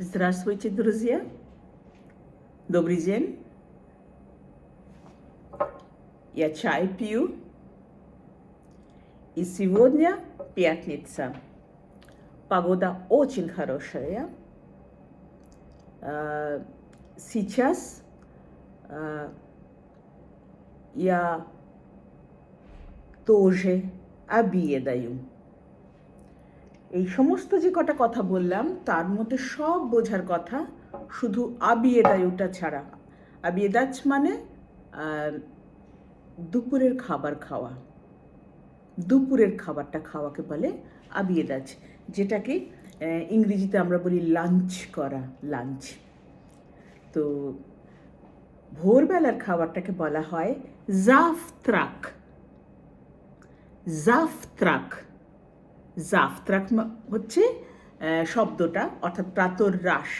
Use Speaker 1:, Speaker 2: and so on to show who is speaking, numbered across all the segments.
Speaker 1: Здравствуйте, друзья! Добрый день! Я чай пью. И сегодня пятница. Погода очень хорошая. А, Сейчас а, я тоже обедаю এই সমস্ত যে কটা কথা বললাম, তার মধ্যে সব বোঝার কথা শুধু আবিয়েদায়ুটা ছাড়া। আবিয়েদাচ মানে দুপুরের খাবার খাওয়া। দুপুরের খাবারটা খাওয়াকে বলে আবিয়েদাচ যেটাকে ইংরেজিতে আমরা বলি লাঞ্চ করা লাঞ্চ তো ভোরবেলার খাবারটাকে বলা হয় জাফত্রাক জাফত্রাক জাফত্রাক হচ্ছে শব্দটা, অর্থাৎ প্রাতরাশ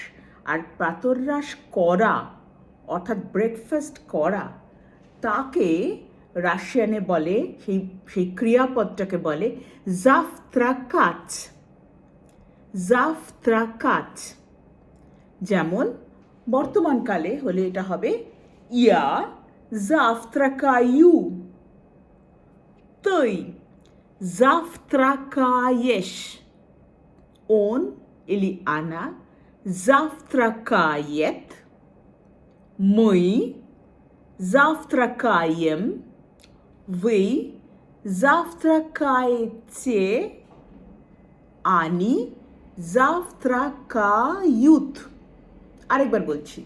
Speaker 1: আর প্রাতরাশ করা, অর্থাৎ ব্রেকফাস্ট করা, তাকে রাশিয়ানে বলে, সেই সেই ক্রিয়াপদটাকে বলে জাফত্রাকাচ জাফত্রাকাচ যেমন বর্তমানকালে হলে এটা হবে, ইয়া জাফত্রাকায়ু তৈ। Завтракаешь. Он или она завтракает. Мы завтракаем. Вы завтракаете. Они завтракают. আরেকবার বলছি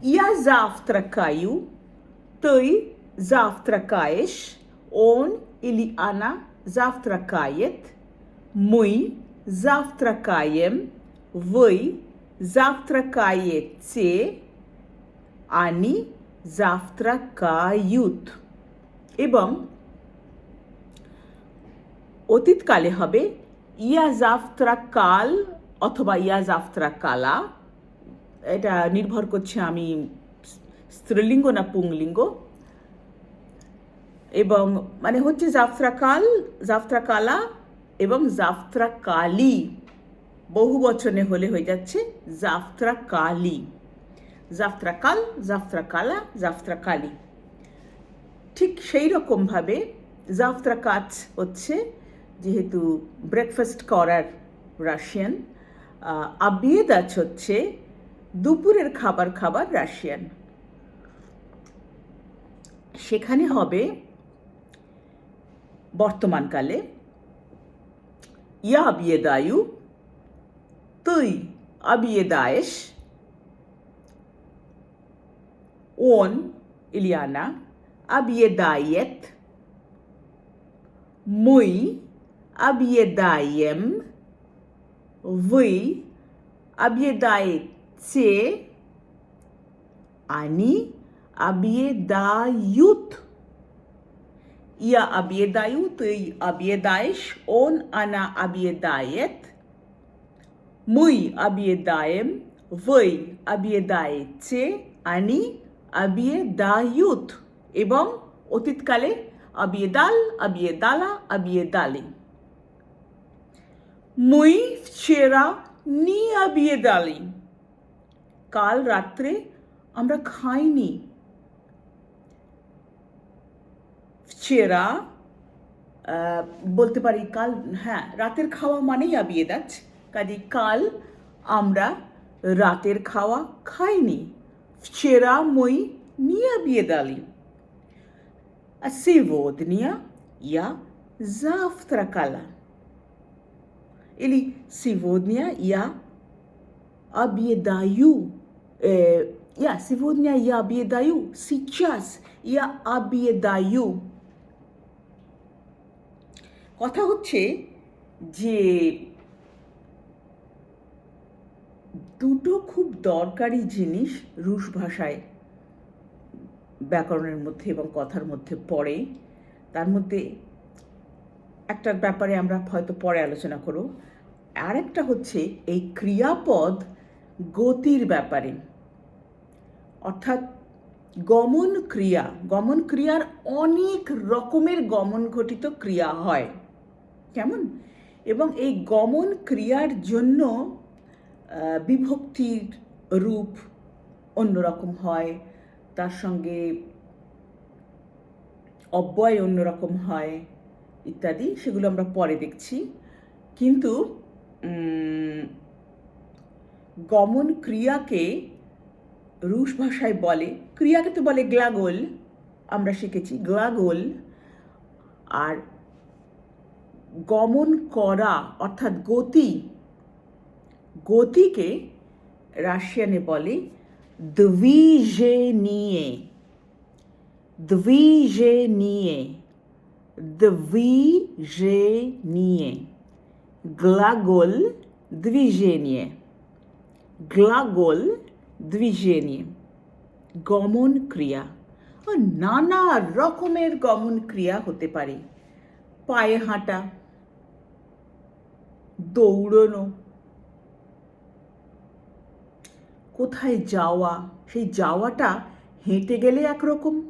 Speaker 1: Я завтракаю, ты завтракаешь, он или она завтракает, мы завтракаем, вы завтракаете, они завтракают. এবং অতীতকালে হবে ইয়া জাফত্রা কাল অথবা ইয়া জাফত্রা কালা এটা নির্ভর করছে আমি স্ত্রীলিঙ্গ না পুংলিঙ্গ এবং মানে হচ্ছে জাফরাকাল, জাফরাকালা এবং জাফরাকালি। বহু বচনে হলে হয়ে যাচ্ছে জাফরাকালি। জাফরাকাল, জাফরাকালা, জাফরাকালি। ঠিক সেই রকমভাবে জাফত্রা কাজ হচ্ছে যেহেতু ব্রেকফাস্ট করার রাশিয়ান আবিয়েদাচ হচ্ছে দুপুরের খাবার খাবার রাশিয়ান সেখানে হবে বর্তমানকালে ইয়া আবিয়েদায়ু তুই আবিয়েদায়েশ он или она объедает, мы объедаем, вы объедаете, они объедают. Я объедаю, ты объедаешь, он, она объедает, мы объедаем, вы объедаете, они объедают. এবং অতীতকালে объедал, объедала, объедали. Мы вчера не объедали. কাল রাত্রে আমরা খাইনি চেরা বলতে পারি কাল হ্যাঁ রাতের খাওয়া মানেই আবিয়ে দাচ কাজে কাল আমরা রাতের খাওয়া খাইনি চেরা মই নিয়ে বিয়ে দালি Сегодня я завтракала. Или сегодня я обедаю. Э, я сегодня я обедаю. Сейчас я обедаю. কথা হচ্ছে যে দুটো খুব দরকারি জিনিস রুশ ভাষায় ব্যাকরণের মধ্যে এবং কথার মধ্যে পড়ে। তার মধ্যে একটা ব্যাপারে আমরা হয়তো পরে আলোচনা করব। আর একটা হচ্ছে এই ক্রিয়াপদ গতির ব্যাপারে। অর্থাৎ গমন ক্রিয়া, গমন ক্রিয়ার অনেক রকমের গমন ঘটিত ক্রিয়া হয়। কেমন? এবং এই গমন ক্রিয়ার জন্য বিভক্তির রূপ অন্যরকম হয়, তার সঙ্গে অব্যয় অন্যরকম হয়, ইত্যাদি, সেগুলো আমরা পরে দেখছি। কিন্তু গমন ক্রিয়াকে রুশ ভাষায় বলে, ক্রিয়াকে তো বলে গ্লাগোল, আমরা শিখেছি গ্লাগোল, আর গমন করা, অর্থাৎ গতি, গতিকে রাশিয়ানে বলে দ্বিজে নিয়ে দ্বিজে নিয়ে দ্বিজেনিয়ে দ্বিজেনিয়ে। গ্লাগোল দ্বিজেনিয়ে। গ্লাগোল দ্বিজেনিয়ে। গমন ক্রিয়া। নানা রকমের গমন ক্রিয়া হতে পারে। পায়ে হাঁটা দৌড়নো। কোথায় যাওয়া? সেই যাওয়াটা হেঁটে গেলে একরকম।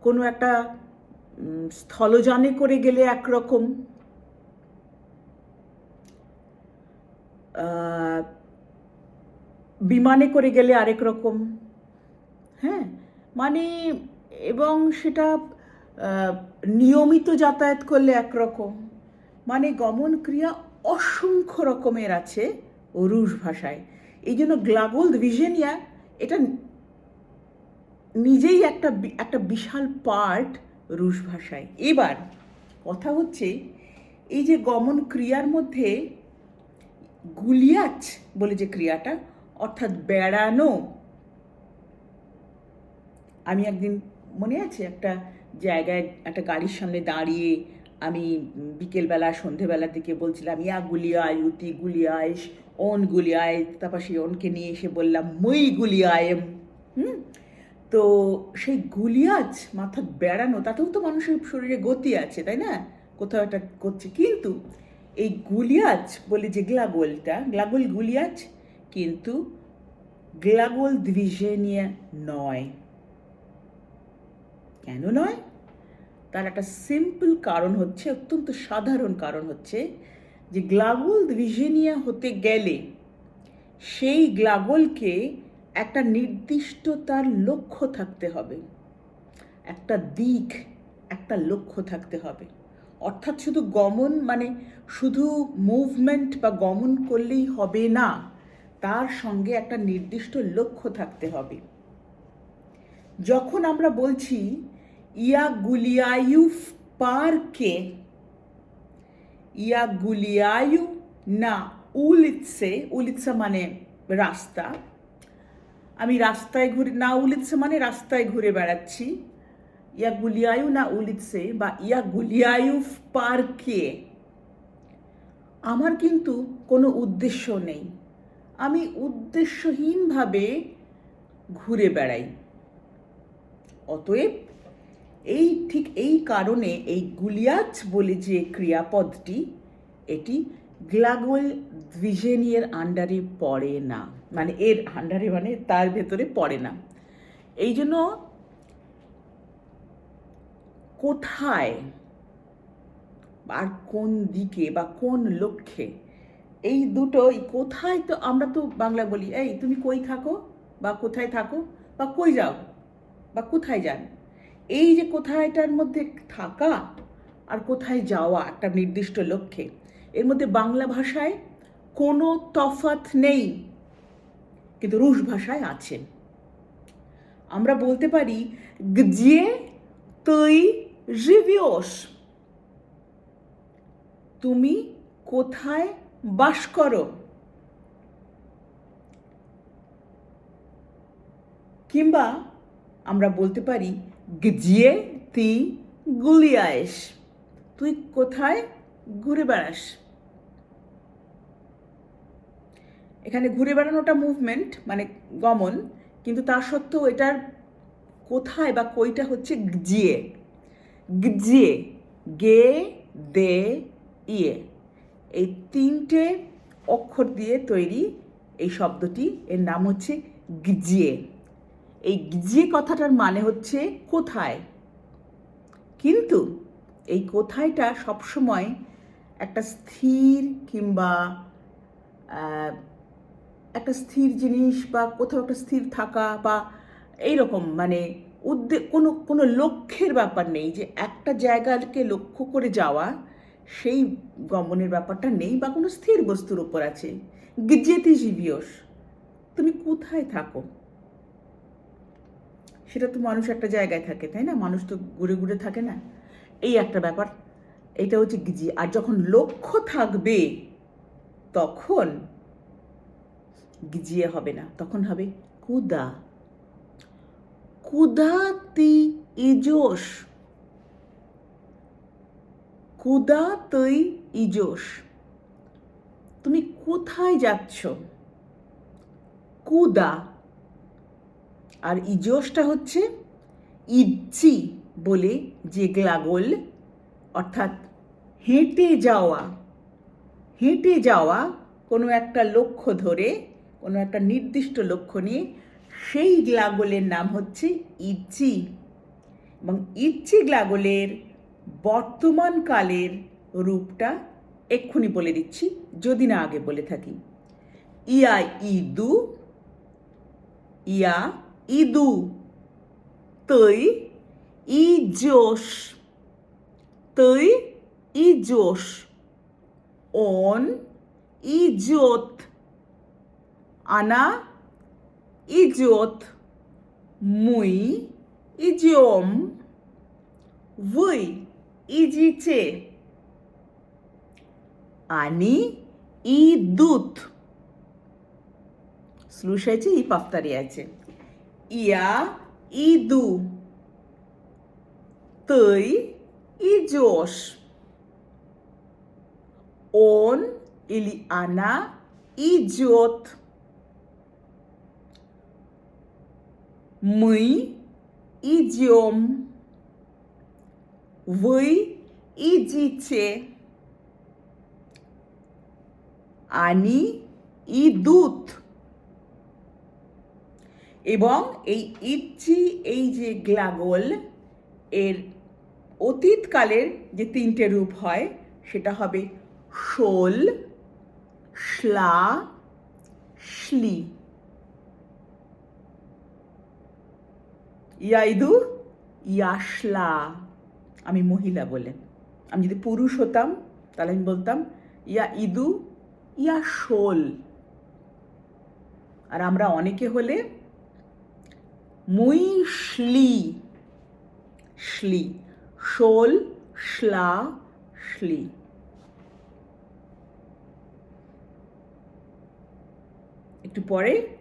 Speaker 1: কোনো একটা স্থলযানে করে গেলে একরকম। বিমানে করে গেলে আরেক রকম। হ্যাঁ? মানে এবং সেটা নিয়মিত যাতায়াত করলে একরকম। মানে গমন ক্রিয়া অসংখ্য রকমের আছে রুশ ভাষায়। এই জন্য গ্লাগোল ভিজেনিয়া, এটা নিজেই একটা একটা বিশাল পার্ট রুশ ভাষায়। এবার কথা হচ্ছে, এই যে গমন ক্রিয়ার মধ্যে গুলিয়াচ বলে যে ক্রিয়াটা, অর্থাৎ বেড়ানো, আমি একদিন মনে আছে একটা জায়গায় একটা গাড়ির সামনে দাঁড়িয়ে আমি বিকেলবেলা, সন্ধেবেলার দিকে বলছিলাম, ইয়া গুলিয়ায়, উতি গুলিয়াইস ওন গুলিয়ায়। তারপর সেই ওনকে নিয়ে এসে বললাম, মই গুলিয়ায়েম হুম? তো সেই গুলিয়াজ মাথা বেড়ানো, তাতেও তো মানুষের শরীরে গতি আছে, তাই না? কোথাও একটা করছে। কিন্তু এই গুলিয়াজ বলে যে গ্লাগোলটা, গ্লাগোল গুলিয়াজ কিন্তু গ্লাগোল দ্বিজেনিয়া নয়। কেন নয়? তার একটা সিম্পল কারণ হচ্ছে, অত্যন্ত সাধারণ কারণ হচ্ছে যে গ্লাগোল দ্বিজেনিয়া হতে গেলে সেই গ্লাগোলকে একটা নির্দিষ্ট তার লক্ষ্য থাকতে হবে। একটা দিক, একটা লক্ষ্য থাকতে হবে। অর্থাৎ শুধু গমন মানে শুধু মুভমেন্ট বা গমন করলেই হবে না, তার সঙ্গে একটা নির্দিষ্ট লক্ষ্য থাকতে হবে। যখন আমরা বলছি পার্কে ইয়া গুলিয়ায়ু না উলিৎসে উলিৎসা মানে রাস্তা। আমি রাস্তায় ঘুরে, না উলিৎসে মানে রাস্তায় ঘুরে বেড়াচ্ছি। ইয়া গুলিয়ায়ু না উলিৎসে বা ইয়া গুলিয়ায়ুফ পার্কে আমার কিন্তু কোনো উদ্দেশ্য নেই। আমি উদ্দেশ্যহীনভাবে ঘুরে বেড়াই। অতএব এই ঠিক এই কারণে এই গুলিয়াচ বলে যে ক্রিয়াপদটি, এটি গ্লাগোল দ্বিজেনিয়ের আন্ডারে পড়ে না। মানে এর আন্ডারে মানে তার ভেতরে পড়ে না। এই জন্য কোথায় আর কোন দিকে বা কোন লক্ষ্যে এই দুটো এই কোথায় তো আমরা তো বাংলা বলি, এই তুমি কই থাকো বা কোথায় থাকো বা কই যাও বা কোথায় যান? এই যে কোথায় এটার মধ্যে থাকা আর কোথায় যাওয়া একটা নির্দিষ্ট লক্ষ্যে, এর মধ্যে বাংলা ভাষায় কোনো তফাত নেই, কিন্তু রুশ ভাষায় আছে। আমরা বলতে পারি যে তৈ রিভিওস। তুমি কোথায় বাস করো? কিংবা আমরা বলতে পারি গজিয়ে তি গুলিয়ায়েস তুই কোথায় ঘুরে বেড়াস? এখানে ঘুরে বেড়ানোটা মুভমেন্ট মানে গমন, কিন্তু তা সত্ত্বেও এটার কোথায় বা কইটা হচ্ছে গজিয়ে গজিয়ে গে, দে ইয়ে। এই তিনটে অক্ষর দিয়ে তৈরি এই শব্দটি। এর নাম হচ্ছে গজিয়ে এই যে কথাটার মানে হচ্ছে কোথায়? কিন্তু এই কোথায়টা সবসময় একটা স্থির কিংবা একটা স্থির জিনিস বা কোথাও একটা স্থির থাকা বা এই রকম মানে উদ্দে, কোনো কোনো লক্ষ্যের ব্যাপার নেই যে একটা জায়গাকে লক্ষ্য করে যাওয়া সেই গমনের ব্যাপারটা নেই বা কোনো স্থির বস্তুর ওপর আছে। গিজেতি জীবিয়স, তুমি কোথায় থাকো? সেটা তো মানুষ একটা জায়গায় থাকে, তাই না? মানুষ তো ঘুরে ঘুরে থাকে না। এই একটা ব্যাপার। এটা হচ্ছে গিজি। আর যখন লক্ষ্য থাকবে, তখন গিজিয়ে হবে না। তখন হবে কুদা। কুদাতি ইজোস কুদাতই ইজোস তুমি কোথায় যাচ্ছ? কুদা। আর ইজোসটা হচ্ছে ইচ্ছি বলে যে গ্লাগোল, অর্থাৎ হেঁটে যাওয়া হেঁটে যাওয়া কোনো একটা লক্ষ্য ধরে, কোনো একটা নির্দিষ্ট লক্ষ্য নিয়ে, সেই গ্লাগোলের নাম হচ্ছে ইচ্ছি এবং ইচ্ছি গ্লাগোলের বর্তমান কালের রূপটা এক্ষুনি বলে দিচ্ছি, যদি না আগে বলে থাকি। ইয়া ইদু, ইয়া ইদু তৈ ই জোশ তৈ ই জোশ অন ই জোত আনা ই জোত মুই ইজিওম ভুই ইজিচে आणि ई दूत स्लुशायचे ई पाफ्तार यायचे я иду ты идешь он или она идет. Мы идем. Вы идите. Они идут. এবং এই ইচ্ছি, এই যে গ্লাগোল, এর অতীতকালের যে তিনটে রূপ হয়, সেটা হবে শোল, শ্লা, শ্লি। ইয়াইদু ইয়াশলা। আমি মহিলা বলে। আমি যদি পুরুষ হতাম, তাহলে আমি বলতাম ইয়া ইদু ইয়া শোল আর আমরা অনেকে হলে মুই শ্লি শ্লি, শোল, শ্লা। একটু পরে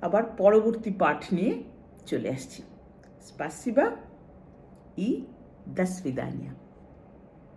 Speaker 1: আবার পরবর্তী পাঠ নিয়ে চলে আসছি। স্পাসিবা ই দাসবিদানিয়া।